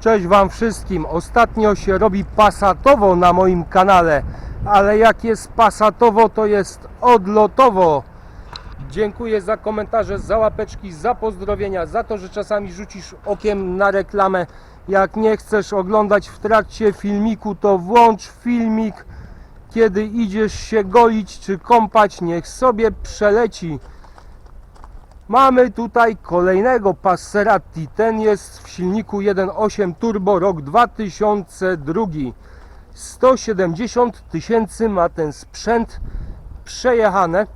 Cześć Wam wszystkim. Ostatnio się robi pasatowo na moim kanale, ale jak jest pasatowo, to jest odlotowo. Dziękuję za komentarze, za łapeczki, za pozdrowienia, za to, że czasami rzucisz okiem na reklamę. Jak nie chcesz oglądać w trakcie filmiku, to włącz filmik. Kiedy idziesz się golić czy kąpać, niech sobie przeleci. Mamy tutaj kolejnego Passerati. Ten jest w silniku 1.8 Turbo rok 2002. 170 tysięcy ma ten sprzęt przejechane.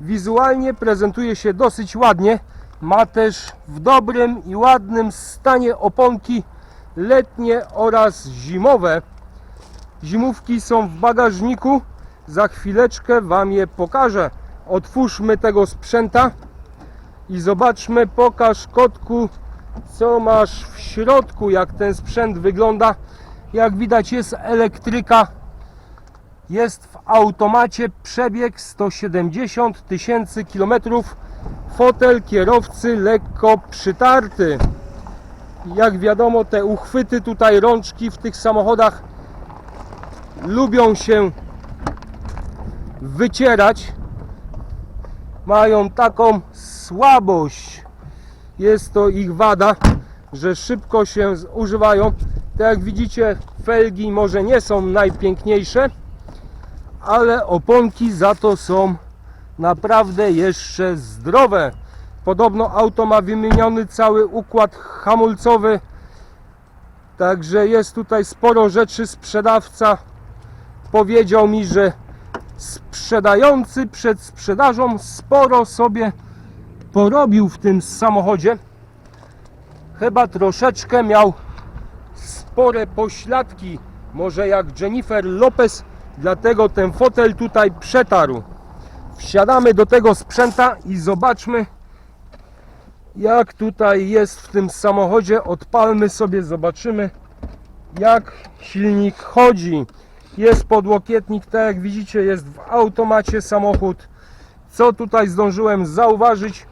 Wizualnie prezentuje się dosyć ładnie. Ma też w dobrym i ładnym stanie oponki letnie oraz zimowe. Zimówki są w bagażniku. Za chwileczkę Wam je pokażę. Otwórzmy tego sprzęta i zobaczmy, pokaż kotku, co masz w środku, jak ten sprzęt wygląda. Jak widać jest elektryka, jest w automacie przebieg 170 tysięcy kilometrów. Fotel kierowcy lekko przytarty. Jak wiadomo, te uchwyty tutaj, rączki w tych samochodach lubią się wycierać mają taką słabość. Jest to ich wada, że szybko się używają. Tak jak widzicie, felgi może nie są najpiękniejsze, ale oponki za to są naprawdę jeszcze zdrowe. Podobno auto ma wymieniony cały układ hamulcowy. Także jest tutaj sporo rzeczy. Sprzedawca powiedział mi, że sprzedający przed sprzedażą sporo sobie porobił w tym samochodzie. Chyba troszeczkę miał spore pośladki, może jak Jennifer Lopez, dlatego ten fotel tutaj przetarł. Wsiadamy do tego sprzęta i zobaczmy jak tutaj jest w tym samochodzie. Odpalmy sobie, zobaczymy jak silnik chodzi. Jest podłokietnik, tak jak widzicie, jest w automacie samochód. Co tutaj zdążyłem zauważyć?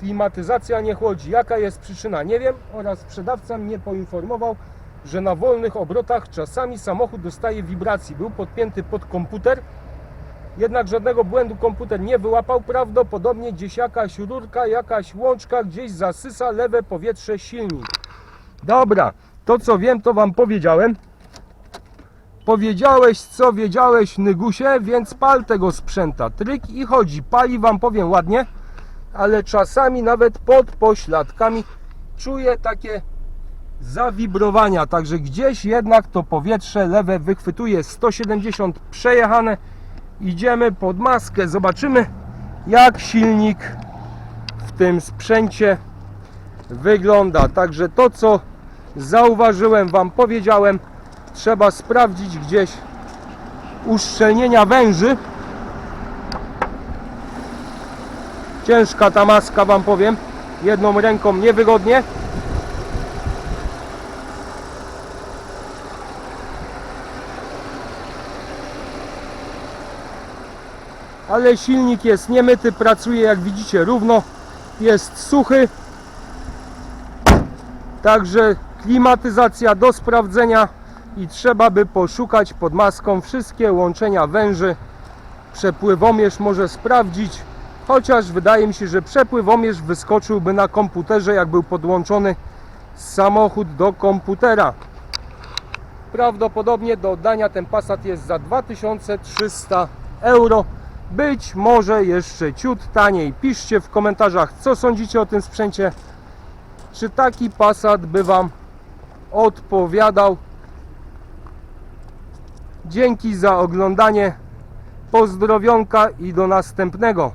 Klimatyzacja nie chłodzi. Jaka jest przyczyna? Nie wiem. Oraz sprzedawca mnie poinformował, że na wolnych obrotach czasami samochód dostaje wibracji. Był podpięty pod komputer, jednak żadnego błędu komputer nie wyłapał. Prawdopodobnie gdzieś jakaś rurka, jakaś łączka gdzieś zasysa lewe powietrze silnik. Dobra, to co wiem, to Wam powiedziałem. Powiedziałeś co wiedziałeś Nygusie, więc pal tego sprzęta. Tryk i chodzi. Pali wam powiem ładnie, ale czasami nawet pod pośladkami czuję takie zawibrowania. Także gdzieś jednak to powietrze lewe wychwytuje 170 przejechane. Idziemy pod maskę. Zobaczymy jak silnik w tym sprzęcie wygląda. Także to co zauważyłem wam powiedziałem trzeba sprawdzić gdzieś uszczelnienia węży. Ciężka ta maska, Wam powiem. Jedną ręką niewygodnie. Ale silnik jest niemyty, pracuje jak widzicie równo. Jest suchy. Także klimatyzacja do sprawdzenia i trzeba by poszukać pod maską wszystkie łączenia węży. Przepływomierz może sprawdzić, chociaż wydaje mi się, że przepływomierz wyskoczyłby na komputerze, jak był podłączony samochód do komputera. Prawdopodobnie do oddania ten Passat jest za 2300 euro. Być może jeszcze ciut taniej. Piszcie w komentarzach, co sądzicie o tym sprzęcie. Czy taki Passat by Wam odpowiadał? Dzięki za oglądanie. Pozdrowionka i do następnego.